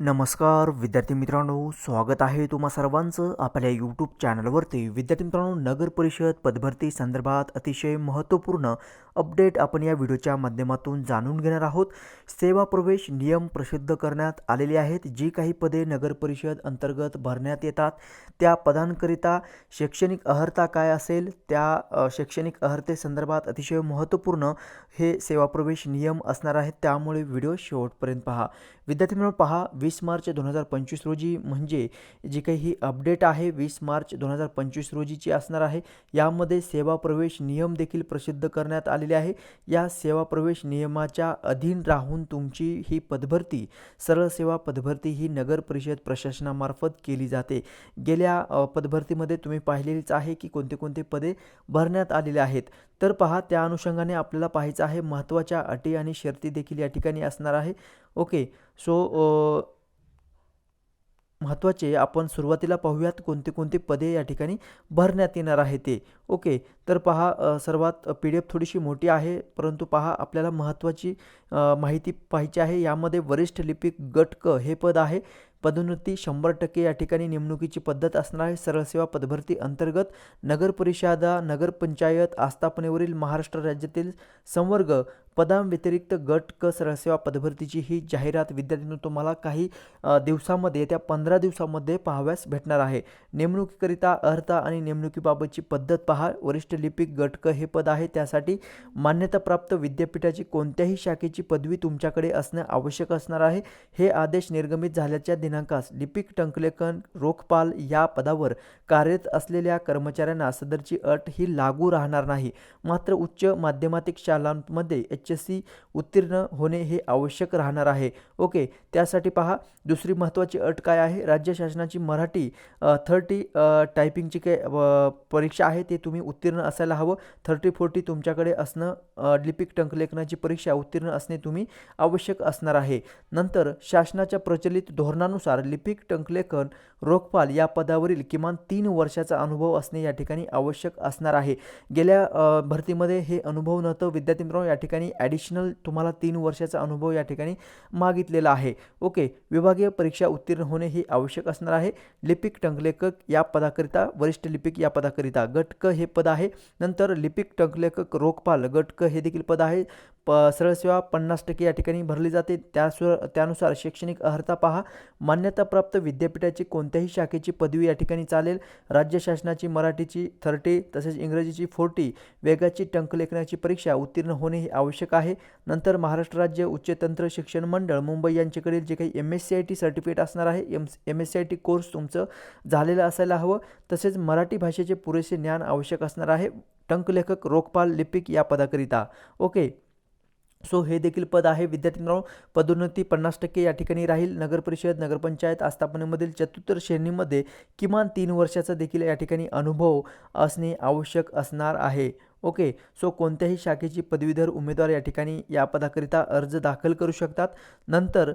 नमस्कार विद्यार्थी मित्रांनो स्वागत आहे तुम्हा सर्वांचं आपल्या यूट्यूब चॅनलवरती विद्यार्थी मित्रांनो नगर परिषद पदभरती संदर्भात अतिशय महत्त्वपूर्ण अपडेट आपण या व्हिडिओच्या माध्यमातून जाणून घेणार आहोत. सेवा प्रवेश नियम प्रसिद्ध करण्यात आलेले आहेत. जी काही पदे नगर परिषद अंतर्गत भरण्यात येतात त्या पदांकरिता शैक्षणिक अर्हता काय असेल त्या शैक्षणिक अर्हतेसंदर्भात अतिशय महत्त्वपूर्ण हे सेवा प्रवेश नियम असणार आहेत. त्यामुळे व्हिडिओ शेवटपर्यंत पहा. विद्यार्थी मित्रांनो पहा वीस वीस मार्च दोन हजार पंचवीस रोजी म्हणजे जी काही ही अपडेट आहे वीस मार्च दोन हजार पंचवीस रोजीची असणार आहे. यामध्ये सेवा प्रवेश नियम देखील प्रसिद्ध करण्यात आलेले आहे. या सेवा प्रवेश नियमाच्या अधीन राहून तुमची ही पदभरती सरळ सेवा पदभरती ही नगर परिषद प्रशासनामार्फत केली जाते. गेल्या पदभरतीमध्ये तुम्ही पाहिलेलीच आहे की कोणते कोणते पदे भरण्यात आलेले आहेत. तर पहा त्या अनुषंगाने आपल्याला पाहायचं आहे महत्त्वाच्या अटी आणि शर्ती देखील या ठिकाणी असणार आहे. ओके सो महत्त्वाचे आपण सुरुवातीला पाहूयात कोणते कोणते पदे या ठिकाणी भरण्यात येणार आहे ते. ओके तर पहा सर्वात पी डी एफ थोडीशी मोठी आहे परंतु पहा आपल्याला महत्त्वाची माहिती पाहिजे आहे. यामध्ये वरिष्ठ लिपिक गट क हे पद आहे. पदोन्नती शंभर टक्के या ठिकाणी नेमणुकीची पद्धत असणार आहे. सरळ सेवा पदभरती अंतर्गत नगर परिषदा नगरपंचायत आस्थापनेवरील महाराष्ट्र राज्यातील संवर्ग पदांव्यतिरिक्त गट क सरसेवा पदभरतीची ही जाहिरात विद्यार्थ्यांनी तुम्हाला काही दिवसामध्ये त्या पंधरा दिवसामध्ये पाहाव्यास भेटणार आहे. नेमणुकीकरिता अर्हता आणि नेमणुकीबाबतची पद्धत पहा. वरिष्ठ लिपिक गट क हे पद आहे. त्यासाठी मान्यताप्राप्त विद्यापीठाची कोणत्याही शाखेची पदवी तुमच्याकडे असणे आवश्यक असणार आहे. हे आदेश निर्गमित झाल्याच्या दिनांकास लिपिक टंकलेखन रोखपाल या पदावर कार्यरत असलेल्या कर्मचाऱ्यांना सदरची अट ही लागू राहणार नाही. मात्र उच्च माध्यमातिक शाळांमध्ये एच एस सी उत्तीर्ण होणे हे आवश्यक राहणार आहे. ओके त्यासाठी पहा दुसरी महत्त्वाची अट काय आहे? राज्य शासनाची मराठी थर्टी टायपिंगची काय परीक्षा आहे ते तुम्ही उत्तीर्ण असायला हवं. थर्टी फोर्टी तुमच्याकडे असणं लिपिक टंकलेखनाची परीक्षा उत्तीर्ण असणे तुम्ही आवश्यक असणार आहे. नंतर शासनाच्या प्रचलित धोरणानुसार लिपिक टंकलेखन रोखपाल या पदावरील किमान तीन वर्षाचा अनुभव असणे या ठिकाणी आवश्यक असणार आहे. गेल्या भरतीमध्ये हे अनुभव नव्हतं. विद्यार्थी मित्रांनो या ठिकाणी ॲडिशनल तुम्हाला तीन वर्षाचा अनुभव या ठिकाणी मागितलेला आहे. ओके विभागीय परीक्षा उत्तीर्ण होणे हे आवश्यक असणार आहे. लिपिक टंकलेखक या पदाकरिता वरिष्ठ लिपिक या पदाकरिता गट क हे पद आहे. नंतर लिपिक टंकलेखक रोखपाल गट क हे देखील पद आहे. प सरळ सेवा पन्नास टक्के या ठिकाणी भरली जाते. त्यासु त्यानुसार शैक्षणिक अर्हता पहा. मान्यताप्राप्त विद्यापीठाची कोणत्याही शाखेची पदवी या ठिकाणी चालेल. राज्य शासनाची मराठीची थर्टी तसेच इंग्रजीची फोर्टी वेगाची टंकलेखनाची परीक्षा उत्तीर्ण होणे हे आवश्यक आहे. नंतर महाराष्ट्र राज्य उच्च तंत्र शिक्षण मंडळ मुंबई यांच्याकडील जे काही M S C I T certificate असणार आहे M M S C I T course तुमचं झालेलं असायला हवं. तसेच मराठी भाषेचे पुरेसे ज्ञान आवश्यक असणार आहे. टंकलेखक रोखपाल लिपिक या पदाकरिता. ओके. सो हे देखील पद आहे. विद्यार्थी मित्रांनो पदोन्नती पन्नास टक्के या ठिकाणी राहील. नगरपरिषद नगरपंचायत आस्थापनेमधील चतुर्थ श्रेणीमध्ये किमान तीन वर्षाचा देखील या ठिकाणी अनुभव असणे आवश्यक असणार आहे. ओके सो कोणत्याही शाखेची पदवीधर उमेदवार या ठिकाणी या पदाकरिता अर्ज दाखल करू शकतात. नंतर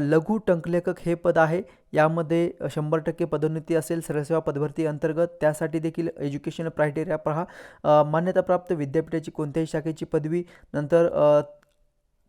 लघु टंकलेखक हे पद आहे. यामध्ये शंभर टक्के पदोन्नती असेल सरसेवा पदभरती अंतर्गत. त्यासाठी देखील एज्युकेशन क्रायटेरिया पहा. मान्यताप्राप्त विद्यापीठाची कोणत्याही शाखेची पदवी. नंतर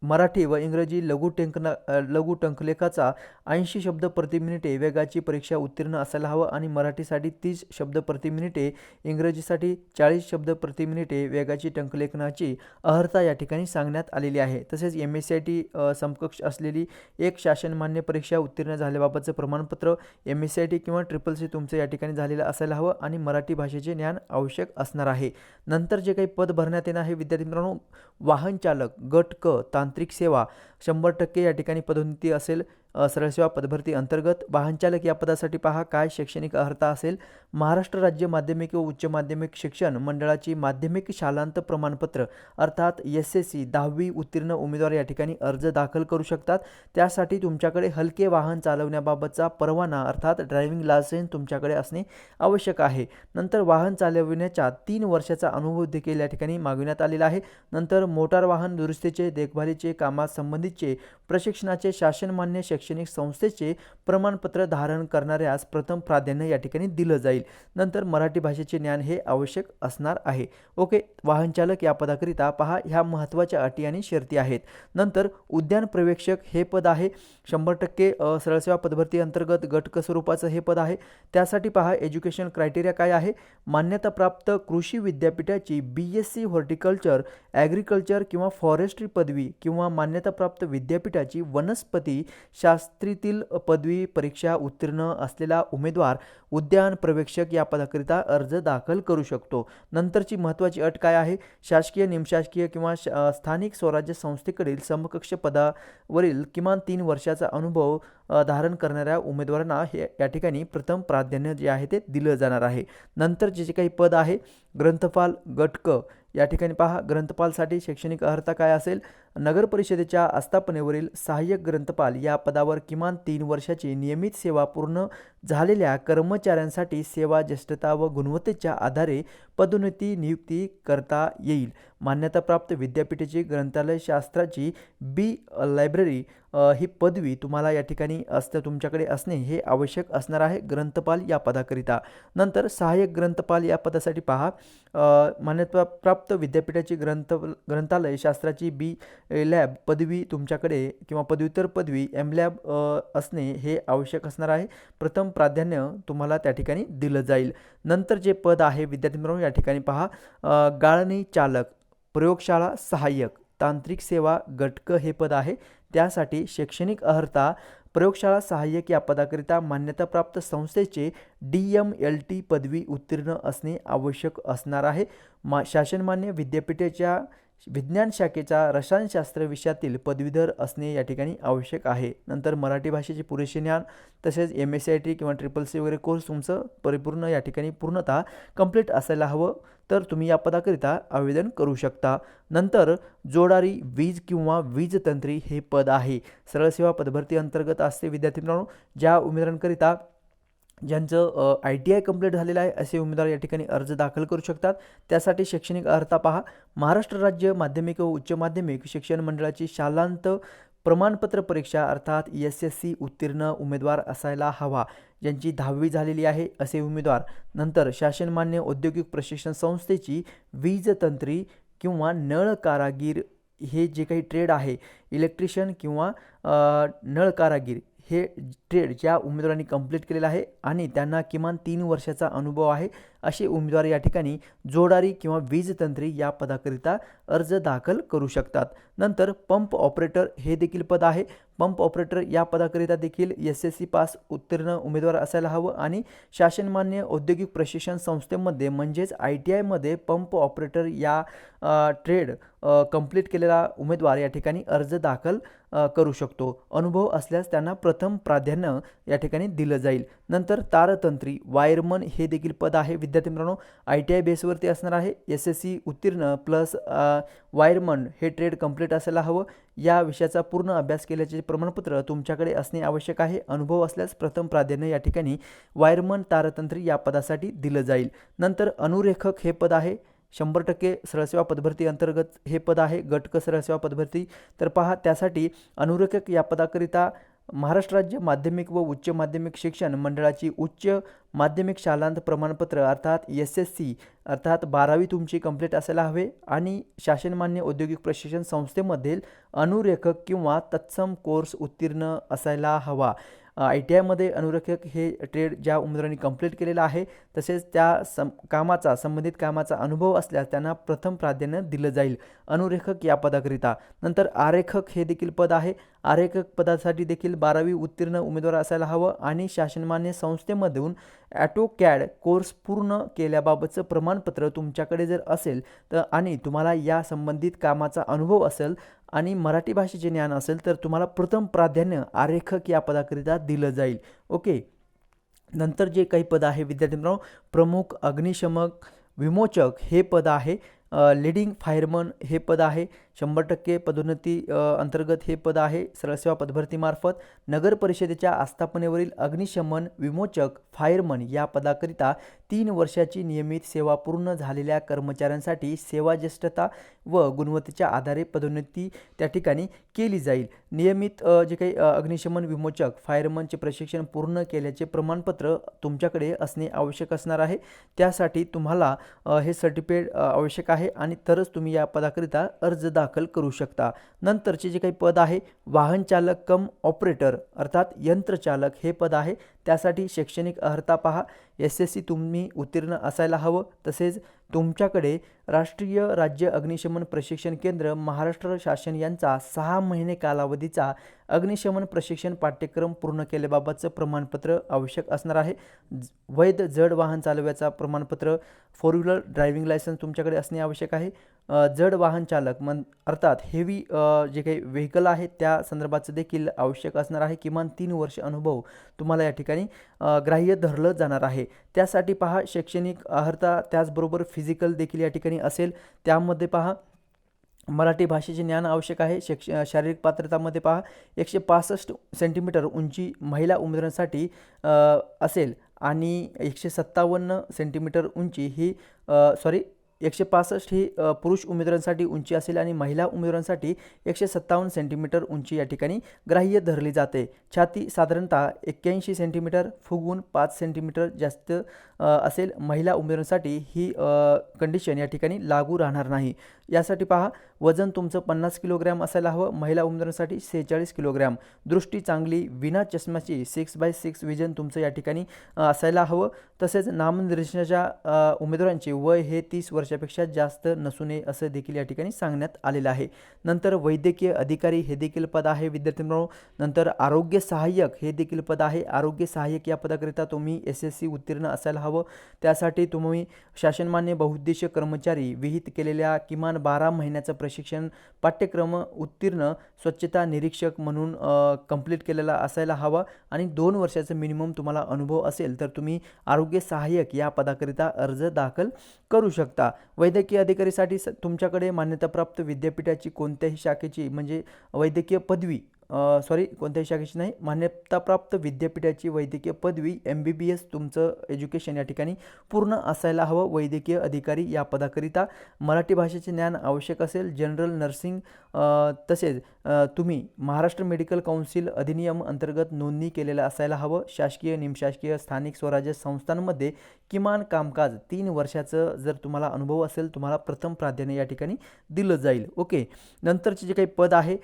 मराठी व इंग्रजी लघु टंकना लघु टंकलेखाचा ऐंशी शब्द प्रति मिनिटे वेगाची परीक्षा उत्तीर्ण असायला हवं आणि मराठीसाठी तीस शब्द प्रति मिनिटे इंग्रजीसाठी चाळीस शब्द प्रति मिनिटे वेगाची टंकलेखनाची अर्हता या ठिकाणी सांगण्यात आलेली आहे. तसेच M S C I T समकक्ष असलेली एक शासनमान्य परीक्षा उत्तीर्ण झाल्याबाबतचं प्रमाणपत्र M S C I T किंवा ट्रिपल सी तुमचं या ठिकाणी झालेलं असायला हवं आणि मराठी भाषेचे ज्ञान आवश्यक असणार आहे. नंतर जे काही पद भरण्यात येणार आहे विद्यार्थी मित्रांनो वाहन चालक गट क तांत्रिक सेवा शंभर टक्के या ठिकाणी पदोन्नती असेल. सरळसेवा पदभरती अंतर्गत वाहनचालक या पदासाठी पहा काय शैक्षणिक अर्हता असेल. महाराष्ट्र राज्य माध्यमिक व उच्च माध्यमिक शिक्षण मंडळाची माध्यमिक शालांत प्रमाणपत्र अर्थात एस एस सी दहावी उत्तीर्ण उमेदवार या ठिकाणी अर्ज दाखल करू शकतात. त्यासाठी तुमच्याकडे हलके वाहन चालवण्याबाबतचा परवाना अर्थात ड्रायव्हिंग लायसन्स तुमच्याकडे असणे आवश्यक आहे. नंतर वाहन चालविण्याच्या तीन वर्षाचा अनुभव देखील या ठिकाणी मागविण्यात आलेला आहे. नंतर मोटार वाहन दुरुस्तीचे देखभालीचे कामासंबंधीचे प्रशिक्षणाचे शासनमान्य शैक्षणिक शैक्षणिक संस्थेचे प्रमाणपत्र धारण करणाऱ्यास प्रथम प्राधान्य या ठिकाणी दिलं जाईल. नंतर मराठी भाषेचे ज्ञान हे आवश्यक असणार आहे. ओके वाहनचालक या पदाकरिता पहा ह्या महत्त्वाच्या अटी आणि शर्ती आहेत. नंतर उद्यान प्रवेक्षक हे पद आहे. शंभर टक्के सरळसेवा पदभरती अंतर्गत गटक स्वरूपाचं हे पद आहे. त्यासाठी पहा एज्युकेशन क्रायटेरिया काय आहे? मान्यताप्राप्त कृषी विद्यापीठाची B S C horticulture agriculture किंवा फॉरेस्ट्री पदवी किंवा मान्यताप्राप्त विद्यापीठाची वनस्पती शा शास्त्रीतील पदवी परीक्षा उत्तीर्ण असलेला उमेदवार उद्यान प्रवेक्षक या पदाकरिता अर्ज दाखल करू शकतो. नंतरची महत्त्वाची अट काय आहे? शासकीय निमशासकीय किंवा स्थानिक स्वराज्य संस्थेकडील समकक्ष पदावरील किमान तीन वर्षाचा अनुभव धारण करणाऱ्या उमेदवारांना हे या ठिकाणी प्रथम प्राधान्य जे आहे ते दिलं जाणार आहे. नंतर जे जे काही पद आहे ग्रंथपाल गटक या ठिकाणी पहा ग्रंथपालसाठी शैक्षणिक अर्हता काय असेल? नगर परिषदेच्या आस्थापनेवरील सहाय्यक ग्रंथपाल या पदावर किमान तीन वर्षाची नियमित सेवा पूर्ण झालेल्या कर्मचाऱ्यांसाठी सेवा ज्येष्ठता व गुणवत्तेच्या आधारे पदोन्नती नियुक्ती करता येईल. मान्यताप्राप्त विद्यापीठाची ग्रंथालय शास्त्राची बी लायब्ररी ही पदवी तुम्हाला या ठिकाणी असतं. तुमच्याकडे असणे हे आवश्यक असणार आहे. ग्रंथपाल या पदाकरिता. नंतर सहाय्यक ग्रंथपाल या पदासाठी पहा. मान्यताप्राप्त विद्यापीठाची ग्रंथ ग्रंथालय शास्त्राची बी लॅब पदवी तुमच्याकडे किंवा पदव्युत्तर पदवी एम लॅब असणे हे आवश्यक असणार आहे. प्रथम प्राधान्य तुम्हाला त्या ठिकाणी दिलं जाईल. नंतर जे पद आहे विद्यार्थी मित्रांनो या ठिकाणी पहा. गाळणी चालक प्रयोगशाळा सहाय्यक तांत्रिक सेवा घटक हे पद आहे. त्यासाठी शैक्षणिक अर्हता प्रयोगशाळा सहाय्यक या पदाकरिता मान्यताप्राप्त संस्थेचे डी एम एल टी पदवी उत्तीर्ण असणे आवश्यक असणार आहे. मा शासनमान्य विद्यापीठाच्या विज्ञान शाखेचा रसायनशास्त्र विषयातील पदवीधर असणे या ठिकाणी आवश्यक आहे. नंतर मराठी भाषेचे पुरेसे ज्ञान तसेच M S C I T किंवा ट्रिपल सी वगैरे कोर्स तुमचं परिपूर्ण या ठिकाणी पूर्णतः कंप्लीट असायला हवं तर तुम्ही या पदाकरिता आवेदन करू शकता. नंतर जोडारी वीज किंवा वीज तंत्री हे पद आहे. सरळ सेवा पदभरती अंतर्गत असते विद्यार्थी मित्रांनो ज्या उमेदवारांकरिता ज्यांचं आय टी आय कंप्लीट झालेलं आहे असे उमेदवार या ठिकाणी अर्ज दाखल करू शकतात. त्यासाठी शैक्षणिक अर्हता पहा. महाराष्ट्र राज्य माध्यमिक व उच्च माध्यमिक शिक्षण मंडळाची शालांत प्रमाणपत्र परीक्षा अर्थात एस एस सी उत्तीर्ण उमेदवार असायला हवा. ज्यांची दहावी झालेली आहे असे उमेदवार. नंतर शासनमान्य औद्योगिक प्रशिक्षण संस्थेची वीज तंत्री किंवा नळ कारागीर हे जे काही ट्रेड आहे इलेक्ट्रिशियन किंवा नळ कारागीर हे ट्रेड ज्या उमेदवारांनी कंप्लीट केलेलं आहे आणि त्यांना किमान तीन वर्षाचा अनुभव आहे असे उमेदवार या ठिकाणी जोडारी किंवा वीज तंत्री या पदाकरिता अर्ज दाखल करू शकतात. नंतर पंप ऑपरेटर हे देखील पद आहे. पंप ऑपरेटर या पदाकरिता देखील एस एस सी पास उत्तीर्ण उमेदवार असायला हवं आणि शासनमान्य औद्योगिक प्रशिक्षण संस्थेमध्ये म्हणजेच आय टी आयमध्ये पंप ऑपरेटर या ट्रेड कंप्लीट केलेला उमेदवार या ठिकाणी अर्ज दाखल करू शकतो. अनुभव असल्यास त्यांना प्रथम प्राधान्य या ठिकाणी दिलं जाईल. नंतर तारतंत्री वायरमन हे देखील पद आहे. विद्या विद्यार्थी मित्रांनो आय टी आय बेसवरती असणार आहे. एस एस सी उत्तीर्ण प्लस वायरमन हे ट्रेड कंप्लीट असायला हवं. या विषयाचा पूर्ण अभ्यास केल्याचे प्रमाणपत्र तुमच्याकडे असणे आवश्यक आहे. अनुभव असल्यास प्रथम प्राधान्य या ठिकाणी वायरमन तारतंत्री या पदासाठी दिलं जाईल. नंतर अनुरेखक हे पद आहे. शंभर टक्के सरळसेवा पदभरती अंतर्गत हे पद आहे. गटक सरळसेवा पदभरती. तर पहा त्यासाठी अनुरेखक या पदाकरिता महाराष्ट्र राज्य माध्यमिक व उच्च माध्यमिक शिक्षण मंडळाची उच्च माध्यमिक शालांत प्रमाणपत्र अर्थात एस एस सी अर्थात बारावी तुमची कंप्लीट असायला हवे आणि शासनमान्य औद्योगिक प्रशिक्षण संस्थेमधील अनुरेखक किंवा तत्सम कोर्स उत्तीर्ण असायला हवा. आय टी आयमध्ये अनुरेखक हे ट्रेड ज्या उमेदवारांनी कंप्लीट केलेलं आहे तसेच त्या सम कामाचा संबंधित कामाचा अनुभव असल्यास त्यांना प्रथम प्राधान्य दिलं जाईल अनुरेखक या पदाकरिता. नंतर आरेखक हे देखील पद आहे. आरेखक पदासाठी देखील बारावी उत्तीर्ण उमेदवार असायला हवं आणि शासनमान्य संस्थेमधून ॲटो कॅड कोर्स पूर्ण केल्याबाबतचं प्रमाणपत्र तुमच्याकडे जर असेल तर आणि तुम्हाला या संबंधित कामाचा अनुभव असेल आणि मराठी भाषेचे ज्ञान असेल तर तुम्हाला प्रथम प्राधान्य आरेखक या पदाकरिता दिलं जाईल. ओके? नंतर जे काही पद आहे विद्यार्थी मित्रांनो प्रमुख अग्निशमक विमोचक हे पद आहे. लिडिंग फायरमन हे पद आहे. शंभर टक्के पदोन्नती अंतर्गत हे पद आहे. सरळसेवा पदभरतीमार्फत नगर परिषदेच्या आस्थापनेवरील अग्निशमन विमोचक फायरमन या पदाकरिता तीन वर्षाची नियमित सेवा पूर्ण झालेल्या कर्मचाऱ्यांसाठी सेवा ज्येष्ठता व गुणवत्तेच्या आधारे पदोन्नती त्या ठिकाणी केली जाईल. नियमित जे काही अग्निशमन विमोचक फायरमनचे प्रशिक्षण पूर्ण केल्याचे प्रमाणपत्र तुमच्याकडे असणे आवश्यक असणार आहे. त्यासाठी तुम्हाला हे सर्टिफिकेट आवश्यक आहे आणि तरच तुम्ही या पदाकरिता अर्ज दाखल करू शकता. नंतरचे जे काही पद आहे वाहन चालक कम ऑपरेटर अर्थात यंत्रचालक हे पद आहे. त्यासाठी शैक्षणिक अर्हता पहा. एस एस सी तुम्ही उत्तीर्ण असायला हवं. तसेच तुमच्याकडे राष्ट्रीय राज्य अग्निशमन प्रशिक्षण केंद्र महाराष्ट्र शासन यांचा सहा महिने कालावधीचा अग्निशमन प्रशिक्षण पाठ्यक्रम पूर्ण केल्याबाबतचं प्रमाणपत्र आवश्यक असणार आहे. ज- वैध जड वाहन चालवायचा प्रमाणपत्र फोर व्हीलर ड्रायव्हिंग लायसन्स तुमच्याकडे असणे आवश्यक आहे. जड वाहन चालक मन अर्थात हेवी जे काही व्हेकल आहे त्या संदर्भाचं देखील आवश्यक असणार आहे. किमान तीन वर्ष अनुभव तुम्हाला या ठिकाणी ग्राह्य धरलं जाणार आहे. त्यासाठी पहा शैक्षणिक अर्हता त्याचबरोबर फिजिकल देखील या ठिकाणी असेल. त्यामध्ये पहा मराठी भाषेचे ज्ञान आवश्यक आहे. शिक्ष शारीरिक पात्रतामध्ये पहा एकशे पासष्ट सेंटीमीटर उंची महिला उमेदवारांसाठी असेल. आणि एकशे सत्तावन्न सेंटीमीटर उंची ही सॉरी एकशे पासष्ट ही पुरुष उमेदवारांसाठी उंची असेल आणि महिला उमेदवारांसाठी एकशे सत्तावन्न सेंटीमीटर उंची या ठिकाणी ग्राह्य धरली जाते. छाती साधारणतः एक्क्याऐंशी सेंटीमीटर फुगवून पाच सेंटीमीटर जास्त असेल. महिला उमेदवारांसाठी ही कंडिशन या ठिकाणी लागू राहणार नाही. यासाठी पहा वजन तुमचं पन्नास किलोग्रॅम असायला हवं. महिला उमेदवारांसाठी सेहेचाळीस किलोग्रॅम. दृष्टी चांगली विना चष्म्याची सिक्स बाय सिक्स विजन तुमचं या ठिकाणी असायला हवं. तसेच नामनिर्देशनाच्या उमेदवारांचे वय हे तीस वर्षापेक्षा जास्त नसू नये असं देखील या ठिकाणी सांगण्यात आलेलं आहे. नंतर वैद्यकीय अधिकारी हे देखील पद आहे. विद्यार्थ्यांनो नंतर आरोग्य सहाय्यक हे देखील पद आहे. आरोग्य सहाय्यक या पदाकरिता तुम्ही एस एस सी उत्तीर्ण असायला हवं. त्यासाठी तुम्ही शासनमान्य बहुउद्देशीय कर्मचारी विहित केलेल्या किमान बारा महिन्याचं प्रशिक्षण पाठ्यक्रम उत्तीर्ण स्वच्छता निरीक्षक म्हणून कंप्लीट केलेला असायला हवा आणि दोन वर्षाचं मिनिमम तुम्हाला अनुभव असेल तर तुम्ही आरोग्य सहाय्यक या पदाकरिता अर्ज दाखल करू शकता. वैद्यकीय अधिकारीसाठी स तुमच्याकडे मान्यताप्राप्त विद्यापीठाची कोणत्याही शाखेची म्हणजे वैद्यकीय पदवी सॉरी कोणत्याही शाखेची नाही. मान्यताप्राप्त विद्यापीठाची वैद्यकीय पदवी एम बी बी एस तुमचं एज्युकेशन या ठिकाणी पूर्ण असायला हवं. वैद्यकीय अधिकारी या पदाकरिता मराठी भाषेचे ज्ञान आवश्यक असेल. जनरल नर्सिंग तसेच तुम्ही महाराष्ट्र मेडिकल काउन्सिल अधिनियम अंतर्गत नोंदणी केलेलं असायला हवं. शासकीय निमशासकीय स्थानिक स्वराज्य संस्थांमध्ये किमान कामकाज तीन वर्षाचं जर तुम्हाला अनुभव असेल तुम्हाला प्रथम प्राधान्य या ठिकाणी दिलं जाईल. ओके? नंतरचे जे काही पद आहे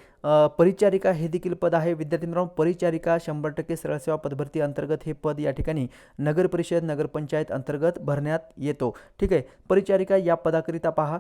परिचारिका हे देखील पद आहे. विद्यार्थी मित्रांनो परिचारिका शंभर टक्के सरळसेवा पदभरती अंतर्गत हे पद या ठिकाणी नगर परिषद नगरपंचायत अंतर्गत भरण्यात येतो. ठीक आहे? परिचारिका या पदाकरिता पहा.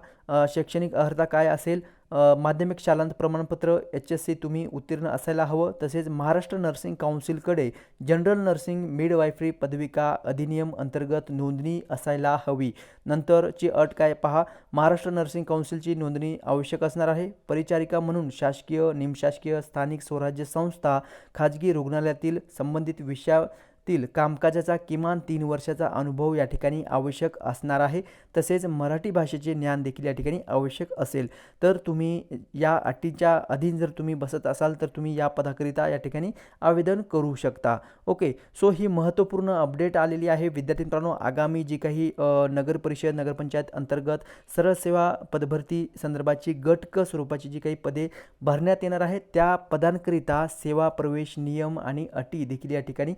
शैक्षणिक अर्हता काय असेल? माध्यमिक शालांत प्रमाणपत्र एच एस सी तुम्ही उत्तीर्ण असायला हवं. तसेच महाराष्ट्र नर्सिंग काउन्सिलकडे जनरल नर्सिंग मिडवायफरी पदविका अधिनियम अंतर्गत नोंदणी असायला हवी. नंतरची अट काय पहा? महाराष्ट्र नर्सिंग काउन्सिलची नोंदणी आवश्यक असणार आहे. परिचारिका म्हणून शासकीय निमशासकीय स्थानिक स्वराज्य संस्था खाजगी रुग्णालयातील संबंधित विषयातील कामकाजाचा किमान तीन वर्षाचा अनुभव या ठिकाणी आवश्यक असणार आहे. तसेच मराठी भाषेचे ज्ञान देखील या ठिकाणी आवश्यक असेल. तर तुम्ही या अटीच्या अधीन जर तुम्ही बसत असाल तर तुम्ही या पदाकरिता या ठिकाणी आवेदन करू शकता. ओके सो ही महत्त्वपूर्ण अपडेट आलेली आहे. विद्यार्थी मित्रांनो आगामी जी काही नगर परिषद नगरपंचायत अंतर्गत सरळ सेवा पदभरती संदर्भाची गट क स्वरूपाची जी काही पदे भरण्यात येणार आहेत त्या पदांकरिता सेवा प्रवेश नियम आणि अटी देखील या ठिकाणी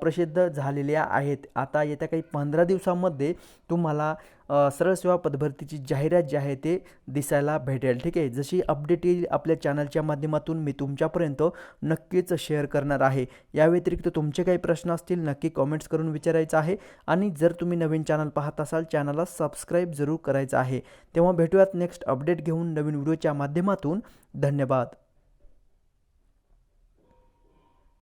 प्रसिद्ध झालेल्या आहेत. आता येत्या काही पंधरा दिवसामध्ये तुम्हाला सरळ सेवा पदभरतीची जाहिरात जी आहे ते दिसायला भेटेल. ठीक आहे? जशी अपडेट येईल आपल्या चॅनलच्या माध्यमातून मी तुमच्यापर्यंत नक्कीच शेअर करणार आहे. या व्यतिरिक्त तुमचे काही प्रश्न असतील नक्की कॉमेंट्स करून विचारायचं आहे. आणि जर तुम्ही नवीन चॅनल पाहत असाल चॅनलला सबस्क्राईब जरूर करायचं आहे. तेव्हा भेटूयात नेक्स्ट अपडेट घेऊन नवीन व्हिडिओच्या माध्यमातून. धन्यवाद.